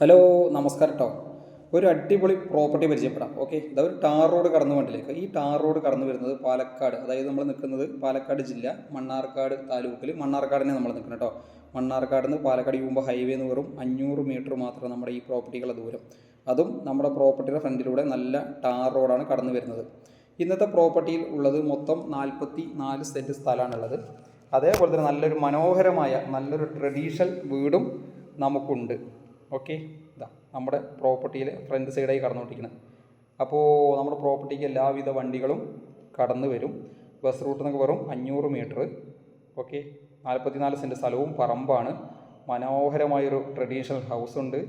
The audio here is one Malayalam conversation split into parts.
ഹലോ നമസ്കാരം കേട്ടോ ഒരു അടിപൊളി പ്രോപ്പർട്ടി പരിചയപ്പെടാം. ഓക്കെ ഒരു ടാർ റോഡ് കടന്നു വേണ്ടിലേക്ക് ഈ ടാർ റോഡ് കടന്നു വരുന്നത് പാലക്കാട് അതായത് നമ്മൾ നിൽക്കുന്നത് പാലക്കാട് ജില്ല മണ്ണാർക്കാട് താലൂക്കിൽ മണ്ണാർക്കാടിനെ നമ്മൾ നിൽക്കുന്നത് കേട്ടോ മണ്ണാർക്കാട് നിന്ന് പാലക്കാട് പോകുമ്പോൾ ഹൈവേ എന്ന് വെറും അഞ്ഞൂറ് മീറ്റർ മാത്രം നമ്മുടെ ഈ പ്രോപ്പർട്ടികളുടെ ദൂരം. അതും നമ്മുടെ പ്രോപ്പർട്ടിയുടെ ഫ്രണ്ടിലൂടെ നല്ല ടാർ റോഡാണ് കടന്നു വരുന്നത്. ഇന്നത്തെ പ്രോപ്പർട്ടിയിൽ ഉള്ളത് മൊത്തം നാൽപ്പത്തി നാല് സെന്റ് സ്ഥലമാണുള്ളത്. അതേപോലെ തന്നെ നല്ലൊരു മനോഹരമായ നല്ലൊരു ട്രഡീഷണൽ വീടും നമുക്കുണ്ട്. ഓക്കെ. ഇതാ നമ്മുടെ പ്രോപ്പർട്ടിയിൽ ഫ്രണ്ട് സൈഡായി കടന്നുകൊണ്ടിരിക്കുന്നത് അപ്പോൾ നമ്മുടെ പ്രോപ്പർട്ടിക്ക് എല്ലാവിധ വണ്ടികളും കടന്നു വരും. ബസ് റൂട്ട് എന്നൊക്കെ വെറും അഞ്ഞൂറ് മീറ്റർ. ഓക്കെ. നാൽപ്പത്തിനാല് സെന്റ് സ്ഥലവും പറമ്പാണ്. മനോഹരമായൊരു ട്രഡീഷണൽ ഹൗസ് ഉണ്ട്.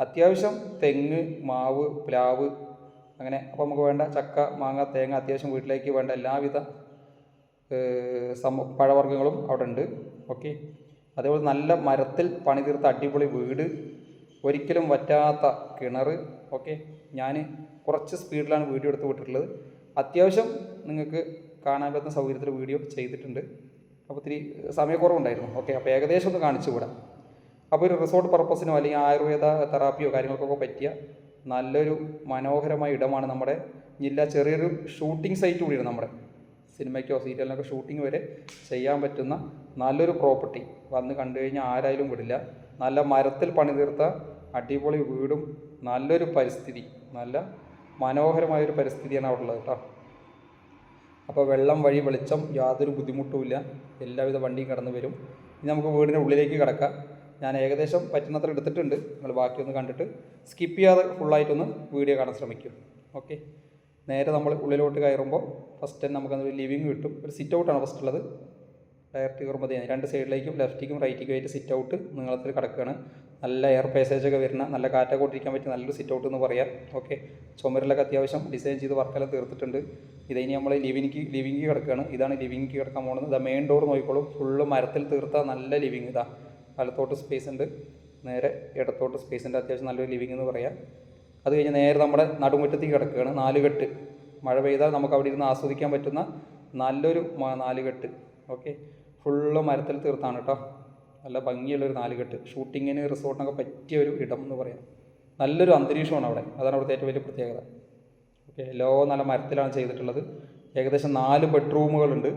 അത്യാവശ്യം തെങ്ങ് മാവ് പ്ലാവ് അങ്ങനെ. അപ്പോൾ നമുക്ക് വേണ്ട ചക്ക മാങ്ങ തേങ്ങ അത്യാവശ്യം വീട്ടിലേക്ക് വേണ്ട എല്ലാവിധ പഴവർഗങ്ങളും അവിടെ ഉണ്ട്. ഓക്കെ. അതേപോലെ നല്ല മരത്തിൽ പണി തീർത്ത അടിപൊളി വീട്. ഒരിക്കലും വറ്റാത്ത കിണർ ഓക്കെ ഞാൻ കുറച്ച് സ്പീഡിലാണ് വീഡിയോ എടുത്ത് വിട്ടിട്ടുള്ളത്. അത്യാവശ്യം നിങ്ങൾക്ക് കാണാൻ പറ്റുന്ന സൗകര്യത്തിൽ വീഡിയോ ചെയ്തിട്ടുണ്ട്. അപ്പോൾ ഇത്തിരി സമയക്കുറവുണ്ടായിരുന്നു. ഓക്കെ അപ്പോൾ ഏകദേശം ഒന്ന് കാണിച്ചു കൂടാം അപ്പോൾ ഒരു റിസോർട്ട് പർപ്പസിനോ അല്ലെങ്കിൽ ആയുർവേദ തെറാപ്പിയോ കാര്യങ്ങൾക്കൊക്കെ പറ്റിയ നല്ലൊരു മനോഹരമായ ഇടമാണ് നമ്മുടെ ജില്ല ചെറിയൊരു ഷൂട്ടിംഗ് സൈറ്റ് കൂടിയാണ് നമ്മുടെ. സിനിമയ്ക്കോ സീരിയലിനൊക്കെ ഷൂട്ടിംഗ് വരെ ചെയ്യാൻ പറ്റുന്ന നല്ലൊരു പ്രോപ്പർട്ടി വന്ന് കണ്ടു കഴിഞ്ഞാൽ ആരായാലും വിടില്ല. നല്ല മരത്തിൽ പണിതീർത്ത അടിപൊളി വീടും നല്ലൊരു പരിസ്ഥിതി നല്ല മനോഹരമായൊരു പരിസ്ഥിതിയാണ് അവിടെ ഉള്ളത് കേട്ടോ. അപ്പോൾ വെള്ളം വഴി വെളിച്ചം യാതൊരു ബുദ്ധിമുട്ടുമില്ല എല്ലാവിധ വണ്ടിയും കടന്നു വരും. ഇനി നമുക്ക് വീടിന്റെ ഉള്ളിലേക്ക് കിടക്കാം. ഞാൻ ഏകദേശം പറ്റുന്നത്ര എടുത്തിട്ടുണ്ട്. നിങ്ങൾ ബാക്കിയൊന്ന് കണ്ടിട്ട് സ്കിപ്പ് ചെയ്യാതെ ഫുള്ളായിട്ടൊന്ന് വീഡിയോ കാണാൻ ശ്രമിക്കും. ഓക്കെ നേരെ നമ്മൾ ഉള്ളിലോട്ട് കയറുമ്പോൾ ഫസ്റ്റ് തന്നെ നമുക്കതൊരു ലിവിങ് കിട്ടും. ഒരു സിറ്റ് ഔട്ടാണ് ഫസ്റ്റ് ഉള്ളത്. ഡയറക്റ്റ് കയറുമ്പോൾ മതി രണ്ട് സൈഡിലേക്കും ലെഫ്റ്റിക്കും റൈറ്റിക്കും ആയിട്ട് സിറ്റ് ഔട്ട് നീളത്തിൽ കിടക്കുകയാണ്. നല്ല എയർ പേസേജ് ഒക്കെ വരുന്ന നല്ല കാറ്റൊക്കെ കൊണ്ടിരിക്കാൻ പറ്റിയ നല്ലൊരു സിറ്റ് ഔട്ട് എന്ന് പറയാം. ഓക്കെ ചുമരിലൊക്കെ അത്യാവശ്യം ഡിസൈൻ ചെയ്ത് വർക്കെല്ലാം തീർത്തിട്ടുണ്ട്. ഇതിനി നമ്മൾ ലിവിങ്ങിക്ക് ലിവിങ് കിടക്കുകയാണ്. ഇതാണ് ലിവിങ്ങിക്ക് കിടക്കാൻ പോകുന്നത് ഇതാ മെയിൻ ഡോർ നോക്കിക്കോളും. ഫുള്ള് മരത്തിൽ തീർത്ത നല്ല ലിവിങ് ഇതാ. വലത്തോട്ട് സ്പേസ് ഉണ്ട്. നേരെ ഇടത്തോട്ട് സ്പേസ് ഉണ്ട്. അത്യാവശ്യം നല്ലൊരു ലിവിങ് എന്ന് പറയാം. അത് കഴിഞ്ഞ് നേരെ നമ്മുടെ നടുമുറ്റത്തേക്ക് കിടക്കുകയാണ്. നാലുകെട്ട് മഴ പെയ്താൽ നമുക്ക് അവിടെ ഇരുന്ന് ആസ്വദിക്കാൻ പറ്റുന്ന നല്ലൊരു നാലുകെട്ട് ഓക്കെ ഫുള്ള് മരത്തിൽ തീർത്താണ് കേട്ടോ. നല്ല ഭംഗിയുള്ളൊരു നാലുകെട്ട്. ഷൂട്ടിങ്ങിന് റിസോർട്ടിനൊക്കെ പറ്റിയ ഒരു ഇടം എന്ന് പറയാം. നല്ലൊരു അന്തരീക്ഷമാണ് അവിടെ. അതാണ് അവിടുത്തെ ഏറ്റവും വലിയ പ്രത്യേകത. ഓക്കെ ലോ നല്ല മരത്തിലാണ് ചെയ്തിട്ടുള്ളത്. ഏകദേശം നാല് ബെഡ്റൂമുകളുണ്ട്.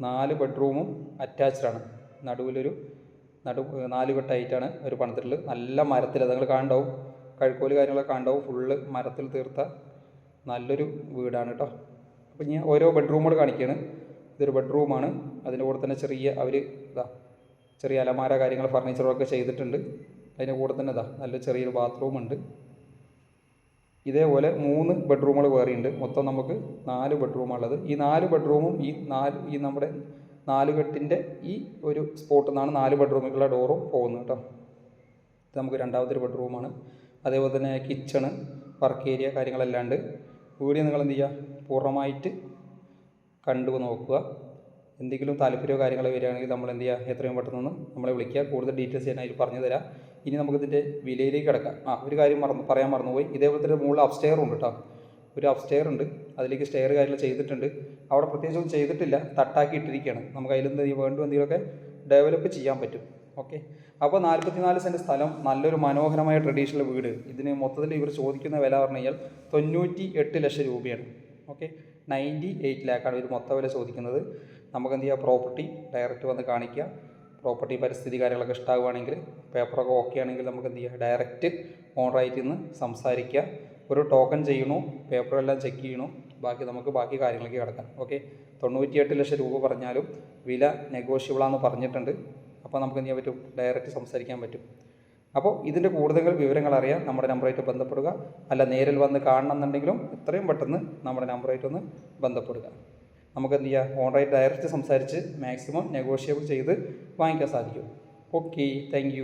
നാല് ബെഡ്റൂമും അറ്റാച്ച്ഡ് ആണ്. നടുവിലൊരു നടു നാല് കെട്ടായിട്ടാണ് ഒരു പണിതിട്ടുള്ളത്. നല്ല മരത്തിൽ നിങ്ങൾ കാണണ്ടാവും കഴുക്കോൽ കാര്യങ്ങളൊക്കെ കാണണ്ടാവും ഫുള്ള് മരത്തിൽ തീർത്ത നല്ലൊരു വീടാണ് കേട്ടോ. അപ്പം ഞാൻ ഓരോ ബെഡ്റൂമുകൾ കാണിക്കുകയാണ് ഇതൊരു ബെഡ്റൂമാണ് അതിന്റെ കൂടെ തന്നെ ചെറിയ അവർ ഇതാ ചെറിയ അലമാര കാര്യങ്ങൾ ഫർണിച്ചറൊക്കെ ചെയ്തിട്ടുണ്ട്. അതിന്റെ കൂടെ തന്നെ ഇതാ നല്ല ചെറിയൊരു ബാത്റൂം ഉണ്ട്. ഇതേപോലെ മൂന്ന് ബെഡ്റൂമുകൾ വേറെയുണ്ട് മൊത്തം നമുക്ക് നാല് ബെഡ്റൂമുള്ളത് ഈ നാല് ബെഡ്റൂമും ഈ നാല് ഈ നമ്മുടെ നാലുകെട്ടിന്റെ ഈ ഒരു സ്പോട്ടിൽ നിന്നാണ് നാല് ബെഡ്റൂമിലുള്ള ഡോറും പോകുന്നത് കേട്ടോ. ഇത് നമുക്ക് രണ്ടാമത്തെ ഒരു ബെഡ്റൂമാണ് അതേപോലെ തന്നെ കിച്ചണ് വർക്ക് ഏരിയ കാര്യങ്ങളെല്ലാം ഉണ്ട്. നിങ്ങൾ എന്ത് ചെയ്യുക? പൂർണമായിട്ട് കണ്ടു നോക്കുക. എന്തെങ്കിലും താല്പര്യമോ കാര്യങ്ങളോ വരികയാണെങ്കിൽ നമ്മൾ എന്ത് ചെയ്യുക? എത്രയും പെട്ടെന്ന് നമ്മളെ വിളിക്കുക. കൂടുതൽ ഡീറ്റെയിൽസ് ഞാൻ അതിൽ പറഞ്ഞു തരാം. ഇനി നമുക്കിതിന്റെ വിലയിലേക്ക് കിടക്കാം. ആ ഒരു കാര്യം മറന്ന് പറയാൻ മറന്നുപോയി. ഇതേപോലെ തന്നെ മുകളിൽ അപ്സ്റ്റെയർ ഉണ്ട് കേട്ടോ ഒരു അപ്സ്റ്റെയർ ഉണ്ട്. അതിലേക്ക് സ്റ്റെയർ കാര്യങ്ങൾ ചെയ്തിട്ടുണ്ട്. അവിടെ പ്രത്യേകിച്ചൊന്നും ചെയ്തിട്ടില്ല. തട്ടാക്കി ഇട്ടിരിക്കുകയാണ്. നമുക്ക് അതിൽ എന്ത് വേണ്ടും എന്തെങ്കിലുമൊക്കെ ഡെവലപ്പ് ചെയ്യാൻ പറ്റും. ഓക്കെ അപ്പോൾ നാൽപ്പത്തിനാല് സെന്റ് സ്ഥലം നല്ലൊരു മനോഹരമായ ട്രഡീഷണൽ വീട്. ഇതിന് മൊത്തത്തിൽ ഇവർ ചോദിക്കുന്ന വില പറഞ്ഞു കഴിഞ്ഞാൽ തൊണ്ണൂറ്റി എട്ട് ലക്ഷം രൂപയാണ്. ഓക്കെ നയന്റി എയ്റ്റ് ലാക്കാണ് ഇവർ മൊത്തം വില ചോദിക്കുന്നത്. നമുക്ക് എന്ത് ചെയ്യുക പ്രോപ്പർട്ടി ഡയറക്റ്റ് വന്ന് കാണിക്കുക പ്രോപ്പർട്ടി പരിസ്ഥിതി കാര്യങ്ങളൊക്കെ ഇഷ്ടമാവുകയാണെങ്കിൽ പേപ്പറൊക്കെ ഓക്കെ ആണെങ്കിൽ നമുക്ക് എന്ത് ചെയ്യുക ഡയറക്റ്റ് ഓണറായിട്ട് നിന്ന് സംസാരിക്കുക ഒരു ടോക്കൺ ചെയ്യണു പേപ്പറെല്ലാം ചെക്ക് ചെയ്യണു. ബാക്കി നമുക്ക് ബാക്കി കാര്യങ്ങളൊക്കെ കിടക്കാം. ഓക്കെ? തൊണ്ണൂറ്റിയെട്ട് ലക്ഷം രൂപ പറഞ്ഞാലും വില നെഗോഷ്യബിളാന്ന് പറഞ്ഞിട്ടുണ്ട്. അപ്പോൾ നമുക്ക് എന്ത് ചെയ്യാൻ പറ്റും? ഡയറക്റ്റ് സംസാരിക്കാൻ പറ്റും. അപ്പോൾ ഇതിന്റെ കൂടുതൽ വിവരങ്ങൾ അറിയാൻ നമ്മുടെ നമ്പറായിട്ട് ബന്ധപ്പെടുക. അല്ല നേരിൽ വന്ന് കാണണം എന്നുണ്ടെങ്കിലും എത്രയും പെട്ടെന്ന് നമ്മുടെ നമ്പറായിട്ട് ഒന്ന് ബന്ധപ്പെടുക. നമുക്ക് എന്ത് ചെയ്യാം? ഓൺലൈൻ ഡയറക്റ്റ് സംസാരിച്ച് മാക്സിമം നെഗോഷിയബിൾ ചെയ്ത് വാങ്ങിക്കാൻ സാധിക്കും. Okay thank